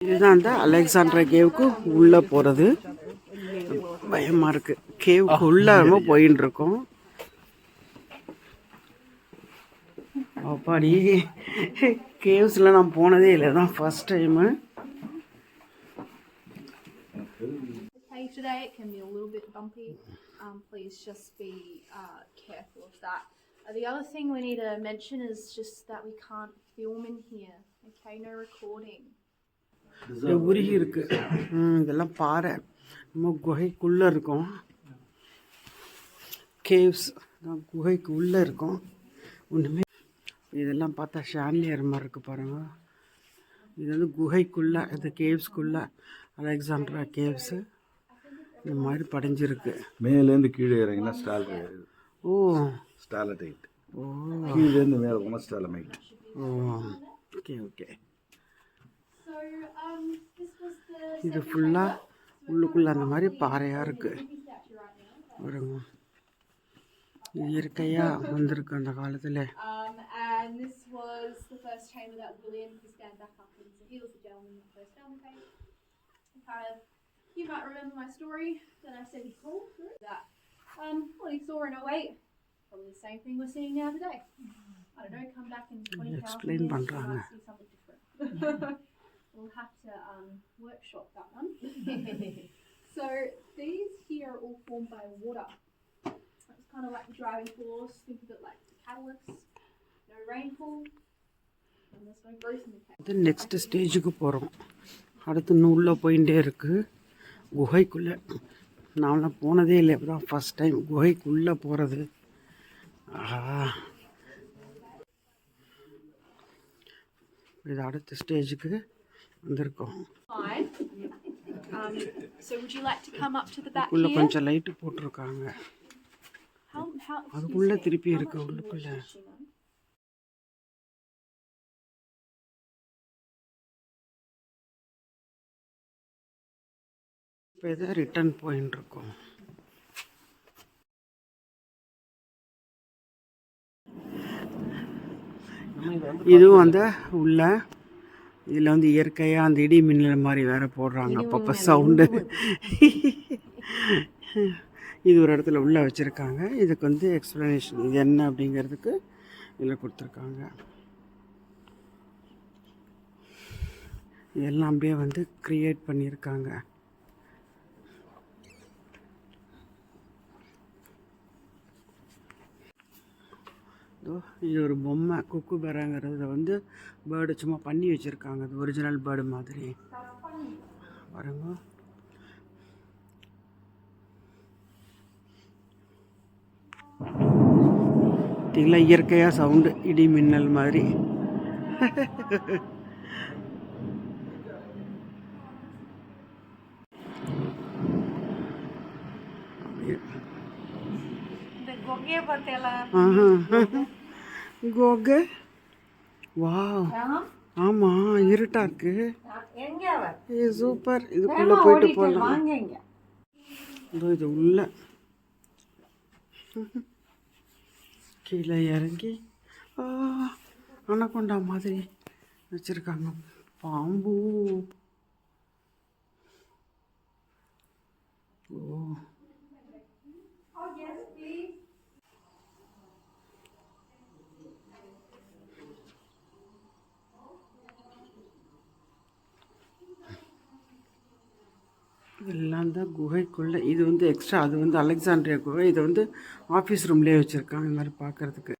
இதுதான் அந்த அலெக்சாண்ட்ரா கேவுக்கு உள்ளே போகிறது பயமாக இருக்குது கேவுக்கு உள்ளே நம்ம போயின்னு இருக்கோம் அப்பாடி கேவ்ஸில் நான் போனதே இல்லை தான் first time today. It can be a little bit bumpy. Um, please just be uh, careful of that. Uh, the other thing we need to mention is just that we can't film in here. Okay, no recording. உருகி இருக்கு. ம், இதெல்லாம் பாறை. நம்ம குகைக்குள்ளே இருக்கோம். Caves குகைக்கு உள்ளே இருக்கோம். ஒன்றுமே இதெல்லாம் பார்த்தா ஷான்லியர் மாதிரி இருக்கு பாருங்க. இது வந்து குகைக்குள்ளே இது கேவ்ஸ்குள்ளே அலெக்சாண்ட்ரா கேவ்ஸு இந்த மாதிரி படைஞ்சிருக்கு. மேலேருந்து கீழே இறங்கினா ஸ்டால் ஓ. ஸ்டாலடைட் ஓ. கீழேருந்து மேலே போனால் stalagmite O. Okay okay So um, this was the இது ஃபுல்லாக உள்ளுக்குள்ளே அந்த மாதிரி பாறையாக இருக்குது வருங்க இயற்கையாக வந்திருக்கு அந்த காலத்தில் um, you might remember my story that I said through that. Um, what he saw in 08, probably the same thing we're seeing now today. I don't know, come back in 20,000 Explain years, பண்றாங்க. might see something different. We'll have to um, workshop that one. so these here are all formed by water. It's kind of like the driving force. Think of it like the catalyst. No rainfall, and there's no growth in the cave. இது next ஸ்டேஜுக்கு போகிறோம் அடுத்து நூலில் போயிட்டே இருக்குது குகைக்குள்ளே நான்லாம் போனதே இல்லை இப்போ தான் ஃபஸ்ட் டைம் குகைக்குள்ளே போகிறது ஆஹா இது அடுத்த ஸ்டேஜுக்கு வந்திருக்கோம் Fine. Um, so would you like to come up to the back உள்ளே? கொஞ்சம் லைட்டு போட்டிருக்காங்க அதுக்குள்ளே திருப்பி இருக்கு உள்ளுக்குள்ளே? இப்போ இதை ரிட்டர்ன் போயின்னு இருக்கோம் இதுவும் அந்த உள்ள இதில் வந்து இயற்கையாக அந்த இடி மின்னல் மாதிரி வேற போடுறாங்க. அப்பப்போ சவுண்டு இது ஒரு இடத்துல உள்ளே வச்சுருக்காங்க. இதுக்கு வந்து எக்ஸ்ப்ளனேஷன் இது என்ன அப்படிங்கிறதுக்கு இதில் கொடுத்துருக்காங்க. இதெல்லாம் அப்படியே வந்து க்ரியேட் பண்ணியிருக்காங்க. இதோ ஒரு பொம்மை குக்கு பெறாங்கிறத வந்து பேர்டு சும்மா பண்ணி வச்சுருக்காங்க. அது ஒரிஜினல் பேர்டு மாதிரி. பாருங்க. பார்த்தீங்களா இயற்கையாக சவுண்டு இடி மின்னல் மாதிரி. ஆஹா. கோகை வாவ். ஆமா. இருட்டா இருக்கு. ஏ சூப்பர். இதுக்குள்ள போயிட்டு போகலாம் இதோ இது உள்ள. கீழே இறங்கி ஆ, அனகொண்டா மாதிரி வச்சிருக்காங்க. பாம்பு ஓ இதெல்லாம் தான் குகைக்குள்ளே இது வந்து எக்ஸ்ட்ரா அது வந்து அலெக்சாண்ட்ரியா குகை இதை வந்து ஆஃபீஸ் ரூம்லேயே வச்சுருக்காங்க இந்த மாதிரி பார்க்குறதுக்கு.